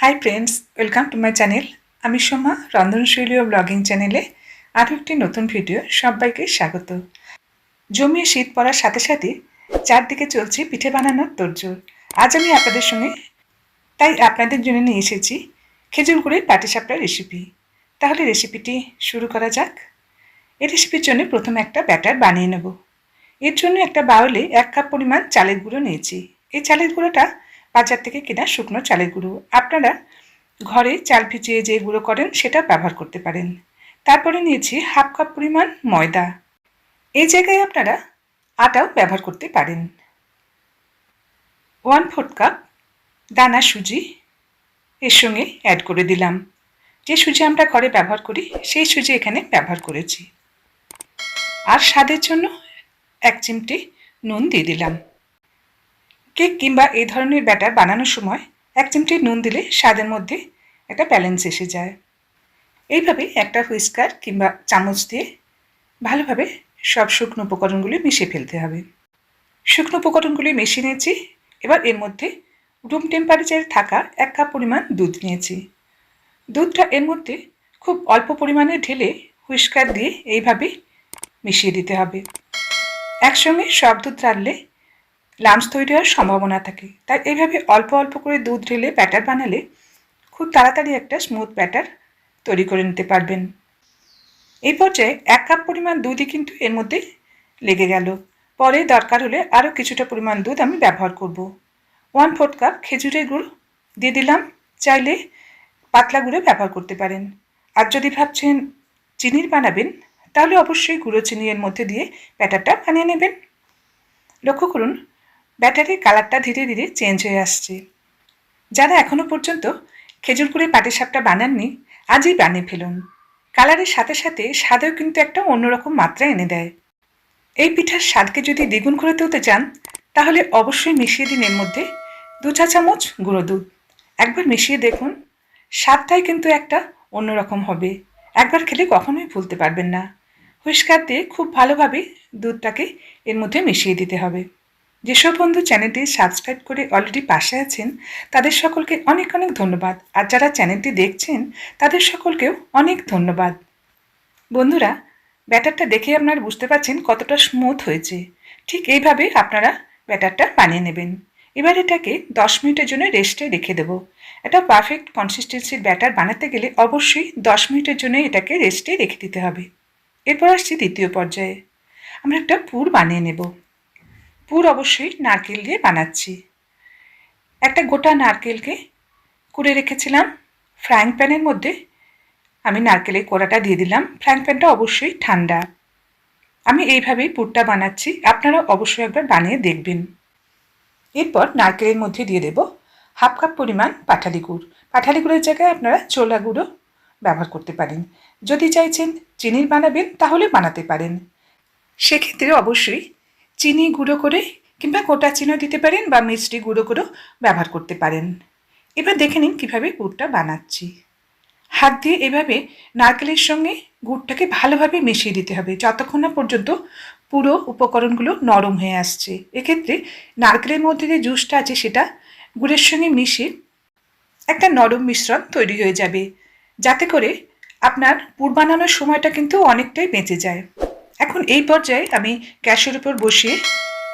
Hi friends welcome to my channel আমি সোমা, রন্ধনশৈলী ও blogging চ্যানেলে আরও একটি নতুন ভিডিও সবাইকে স্বাগত। জমিয়ে শীত পড়ার সাথে সাথে চারদিকে চলছে পিঠে বানানোর তোড়জোড়। আজ আমি আপনাদের সঙ্গে তাই আপনাদের জন্য নিয়ে এসেছি খেজুর গুড়ের পাটিসাপটা রেসিপি তাহলে রেসিপিটি শুরু করা যাক। এই রেসিপির জন্য প্রথমে একটা ব্যাটার বানিয়ে নেব। এর জন্য একটা বাউলে এক কাপ পরিমাণ চালের গুঁড়ো নিয়েছি। এই চালের গুঁড়োটা বাজার থেকে কেনা শুকনো চালের গুঁড়ো। আপনারা ঘরে চাল ভিজিয়ে যে গুঁড়ো করেন, সেটা ব্যবহার করতে পারেন। তারপরে নিয়েছি হাফ কাপ পরিমাণ ময়দা। এই জায়গায় আপনারা আটাও ব্যবহার করতে পারেন। ওয়ান ফোর্থ কাপ দানা সুজি এর সঙ্গে অ্যাড করে দিলাম। যে সুজি আমরা ঘরে ব্যবহার করি, সেই সুজি এখানে ব্যবহার করেছি। আর স্বাদের জন্য এক চিমটি নুন দিয়ে দিলাম। কেক কিংবা এই ধরনের ব্যাটার বানানোর সময় এক চিমটি নুন দিলে স্বাদের মধ্যে একটা ব্যালেন্স এসে যায়। এইভাবে একটা হুইস্কার কিংবা চামচ দিয়ে ভালোভাবে সব শুকনো উপকরণগুলি মিশিয়ে ফেলতে হবে। শুকনো উপকরণগুলি মিশিয়ে নিয়েছি, এবার এর মধ্যে রুম টেম্পারেচারে থাকা এক কাপ পরিমাণ দুধ নিয়েছি। দুধটা এর মধ্যে খুব অল্প পরিমাণে ঢেলে হুইস্কার দিয়ে এইভাবে মিশিয়ে দিতে হবে। একসঙ্গে সব দুধ রাখলে লামস তৈরি হওয়ার সম্ভাবনা থাকে। তাই এইভাবে অল্প অল্প করে দুধ ঢেলে ব্যাটার বানালে খুব তাড়াতাড়ি একটা স্মুথ ব্যাটার তৈরি করে নিতে পারবেন। এই পর্যায়ে এক কাপ পরিমাণ দুধই কিন্তু এর মধ্যে লেগে গেল। পরে দরকার হলে আরও কিছুটা পরিমাণ দুধ আমি ব্যবহার করব। ওয়ান ফোর্থ কাপ খেজুরের গুড় দিয়ে দিলাম। চাইলে পাতলা গুঁড়ো ব্যবহার করতে পারেন। আর যদি ভাবছেন চিনির বানাবেন, তাহলে অবশ্যই গুঁড়ো চিনি এর মধ্যে দিয়ে ব্যাটারটা বানিয়ে নেবেন। লক্ষ্য করুন ব্যাটারির কালারটা ধীরে ধীরে চেঞ্জ হয়ে আসছে। যারা এখনও পর্যন্ত খেজুর গুড়ের পাটিসাপটা বানাননি, আজই বানিয়ে ফেলুন। কালারের সাথে সাথে স্বাদেও কিন্তু একটা অন্যরকম মাত্রা এনে দেয়। এই পিঠার স্বাদকে যদি দ্বিগুণ করে তুলতে চান, তাহলে অবশ্যই মিশিয়ে দিন এর মধ্যে দু চা চামচ গুঁড়ো দুধ। একবার মিশিয়ে দেখুন, স্বাদটাই কিন্তু একটা অন্যরকম হবে। একবার খেলে কখনোই ভুলতে পারবেন না। হুইস্কার দিয়ে খুব ভালোভাবে দুধটাকে এর মধ্যে মিশিয়ে দিতে হবে। যেসব বন্ধু চ্যানেলটি সাবস্ক্রাইব করে অলরেডি পাশে আছেন, তাদের সকলকে অনেক অনেক ধন্যবাদ। আর যারা চ্যানেলটি দেখছেন, তাদের সকলকেও অনেক ধন্যবাদ। বন্ধুরা, ব্যাটারটা দেখে আপনারা বুঝতে পারছেন কতটা স্মুথ হয়েছে। ঠিক এইভাবে আপনারা ব্যাটারটা বানিয়ে নেবেন। এবার এটাকে দশ মিনিটের জন্য রেস্টে রেখে দেবো। এটা পারফেক্ট কনসিস্টেন্সির ব্যাটার বানাতে গেলে অবশ্যই দশ মিনিটের জন্য এটাকে রেস্টে রেখে দিতে হবে। এরপর আসছি দ্বিতীয় পর্যায়ে। আমরা একটা পুর বানিয়ে নেব। পুর অবশ্যই নারকেল দিয়ে বানাচ্ছি। একটা গোটা নারকেলকে কুড়ে রেখেছিলাম। ফ্রাইং প্যানের মধ্যে আমি নারকেলের কোড়াটা দিয়ে দিলাম। ফ্রাইং প্যানটা অবশ্যই ঠান্ডা। আমি এইভাবেই পুরটা বানাচ্ছি। আপনারা অবশ্যই একবার বানিয়ে দেখবেন। এরপর নারকেলের মধ্যে দিয়ে দেব হাফ কাপ পরিমাণ পাঠালি গুড়। পাঠালি গুড়ের জায়গায় আপনারা চোলা গুঁড়ো ব্যবহার করতে পারেন। যদি চাইছেন চিনির বানাবেন, তাহলে বানাতে পারেন। সেক্ষেত্রে অবশ্যই চিনি গুঁড়ো করে কিংবা গোটা চিনিও দিতে পারেন বা মিষ্টি গুঁড়ো করেও ব্যবহার করতে পারেন। এবার দেখে নিন কীভাবে গুড়টা বানাচ্ছি। হাত দিয়ে এভাবে নারকেলের সঙ্গে গুড়টাকে ভালোভাবে মিশিয়ে দিতে হবে। যতক্ষণ না পর্যন্ত পুরো উপকরণগুলো নরম হয়ে আসছে। এক্ষেত্রে নারকেলের মধ্যে যে জুসটা আছে সেটা গুড়ের সঙ্গে মিশে একটা নরম মিশ্রণ তৈরি হয়ে যাবে। যাতে করে আপনার পুর বানানোর সময়টা কিন্তু অনেকটাই বেঁচে যায়। এখন এই পর্যায়ে আমি গ্যাসের উপর বসিয়ে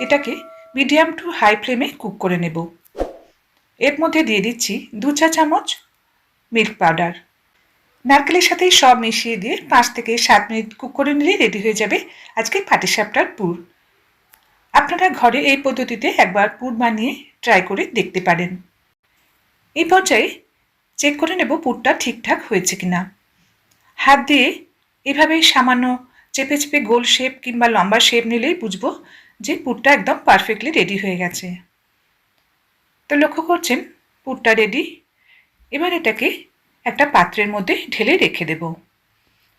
এটাকে মিডিয়াম টু হাই ফ্লেমে কুক করে নেব। এর মধ্যে দিয়ে দিচ্ছি দু চা চামচ মিল্ক পাউডার। নারকেলের সাথেই সব মিশিয়ে দিয়ে পাঁচ থেকে সাত মিনিট কুক করে নিলে রেডি হয়ে যাবে আজকে পাটিসাপটার পুর। আপনারা ঘরে এই পদ্ধতিতে একবার পুর বানিয়ে ট্রাই করে দেখতে পারেন। এই পর্যায়ে চেক করে নেব পুরটা ঠিকঠাক হয়েছে কিনা। হাত দিয়ে এভাবে সামান্য চেপে চেপে গোল শেপ কিংবা লম্বা শেপ নিলেই বুঝব যে পুরটা একদম পারফেক্টলি রেডি হয়ে গেছে। তো লক্ষ্য করছেন পুরটা রেডি এবার এটাকে একটা পাত্রের মধ্যে ঢেলে রেখে দেব।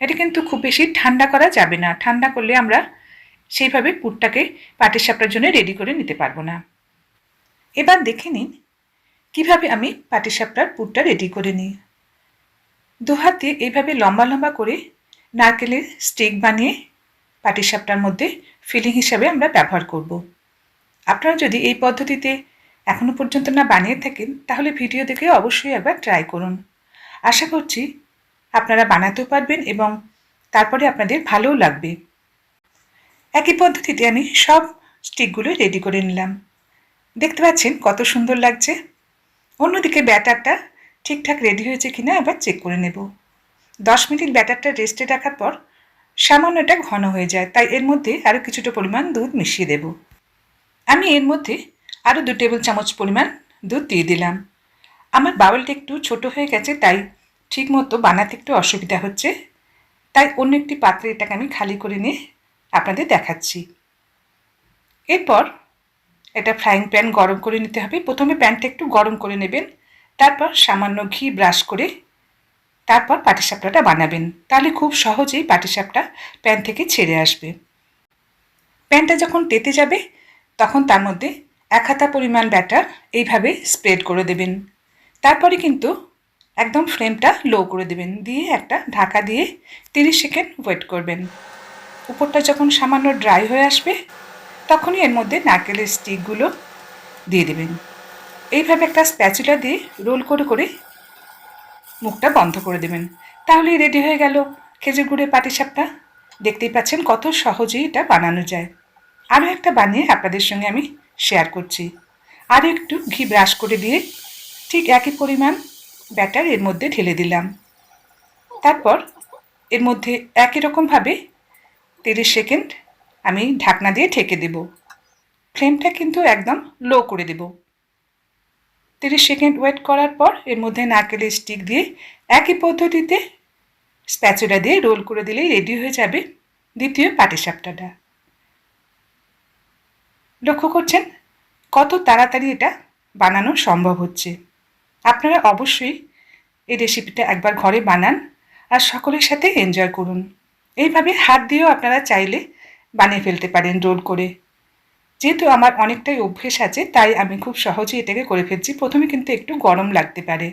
এটা কিন্তু খুব বেশি ঠান্ডা করা যাবে না। ঠান্ডা করলে আমরা সেইভাবে পুরটাকে পাটিসাপটার জন্য রেডি করে নিতে পারব না। এবার দেখে নিন, কীভাবে আমি পাটিসাপটার পুরটা রেডি করে নিই। দু হাত দিয়ে এইভাবে লম্বা লম্বা করে নারকেলের স্টিক বানিয়ে পাটিসাপটার মধ্যে ফিলিং হিসাবে আমরা ব্যবহার করব। আপনারা যদি এই পদ্ধতিতে এখনও পর্যন্ত না বানিয়ে থাকেন, তাহলে ভিডিও দেখে অবশ্যই একবার ট্রাই করুন। আশা করছি আপনারা বানাতেও পারবেন এবং তারপরে আপনাদের ভালোও লাগবে। একই পদ্ধতিতে আমি সব স্টিকগুলো রেডি করে নিলাম। দেখতে পাচ্ছেন কত সুন্দর লাগছে। অন্যদিকে ব্যাটারটা ঠিকঠাক রেডি হয়েছে কিনা এবার চেক করে নেব। দশ মিনিট ব্যাটারটা রেস্টে রাখার পর সামান্য এটা ঘন হয়ে যায়। তাই এর মধ্যে আরও কিছুটা পরিমাণ দুধ মিশিয়ে দেব। আমি এর মধ্যে আরও দু টেবিল চামচ পরিমাণ দুধ দিয়ে দিলাম। আমার বাউলটা একটু ছোট হয়ে গেছে, তাই ঠিক মতো বানাতে একটু অসুবিধা হচ্ছে। তাই অন্য একটি পাত্রে এটাকে আমি খালি করে নিয়ে আপনাদের দেখাচ্ছি। এরপর এটা ফ্রাইং প্যান গরম করে নিতে হবে। প্রথমে প্যানটা একটু গরম করে নেবেন। তারপর সামান্য ঘি ব্রাশ করে তারপর পাটিসাপটাটা বানাবেন। তাহলে খুব সহজেই পাটিসাপটা প্যান থেকে ছেড়ে আসবে। প্যানটা যখন তেতে যাবে, তখন তার মধ্যে এক হাতা পরিমাণ ব্যাটার এইভাবে স্প্রেড করে দেবেন। তারপরে কিন্তু একদম ফ্লেমটা লো করে দেবেন। দিয়ে একটা ঢাকা দিয়ে তিরিশ সেকেন্ড ওয়েট করবেন। উপরটা যখন সামান্য ড্রাই হয়ে আসবে, তখনই এর মধ্যে নারকেলের স্টিকগুলো দিয়ে দেবেন। এইভাবে একটা স্প্যাচুলা দিয়ে রোল করে করে মুখটা বন্ধ করে দেবেন। তাহলেই রেডি হয়ে গেল খেজুর গুড়ের পাটিসাপটা দেখতেই পাচ্ছেন কত সহজেই এটা বানানো যায়। আরও একটা বানিয়ে আপনাদের সঙ্গে আমি শেয়ার করছি। আরও একটু ঘি ব্রাশ করে দিয়ে ঠিক একই পরিমাণ ব্যাটার এর মধ্যে ঢেলে দিলাম। তারপর এর মধ্যে একই রকমভাবে তিরিশ সেকেন্ড আমি ঢাকনা দিয়ে ঢেকে দেব। ফ্লেমটা কিন্তু একদম লো করে দেব। তিরিশ সেকেন্ড ওয়েট করার পর এর মধ্যে নারকেলের স্টিক দিয়ে একই পদ্ধতিতে স্প্যাচুলা দিয়ে রোল করে দিলেই রেডি হয়ে যাবে দ্বিতীয় পাটিসাপটাটা। লক্ষ্য করছেন কত তাড়াতাড়ি এটা বানানো সম্ভব হচ্ছে। আপনারা অবশ্যই এই রেসিপিটা একবার ঘরে বানান আর সকলের সাথে এনজয় করুন। এইভাবে হাত দিয়েও আপনারা চাইলে বানিয়ে ফেলতে পারেন রোল করে। যেহেতু আমার অনেকটাই অভ্যেস আছে, তাই আমি খুব সহজেই এটাকে করে ফেলছি। প্রথমে কিন্তু একটু গরম লাগতে পারে।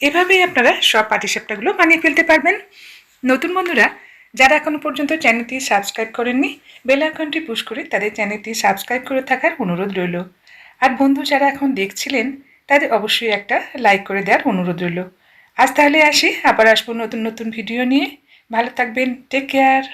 এভাবেই আপনারা সব পাটিসাপটাগুলো বানিয়ে ফেলতে পারবেন। নতুন বন্ধুরা, যারা এখনও পর্যন্ত চ্যানেলটি সাবস্ক্রাইব করেননি, বেল আইকনটি পুশ করে তাদের চ্যানেলটি সাবস্ক্রাইব করে থাকার অনুরোধ রইল। আর বন্ধু যারা এখন দেখছিলেন, তাদের অবশ্যই একটা লাইক করে দেওয়ার অনুরোধ রইল। আজ তাহলে আসি, আবার আসব নতুন নতুন ভিডিও নিয়ে। ভালো থাকবেন, টেক কেয়ার।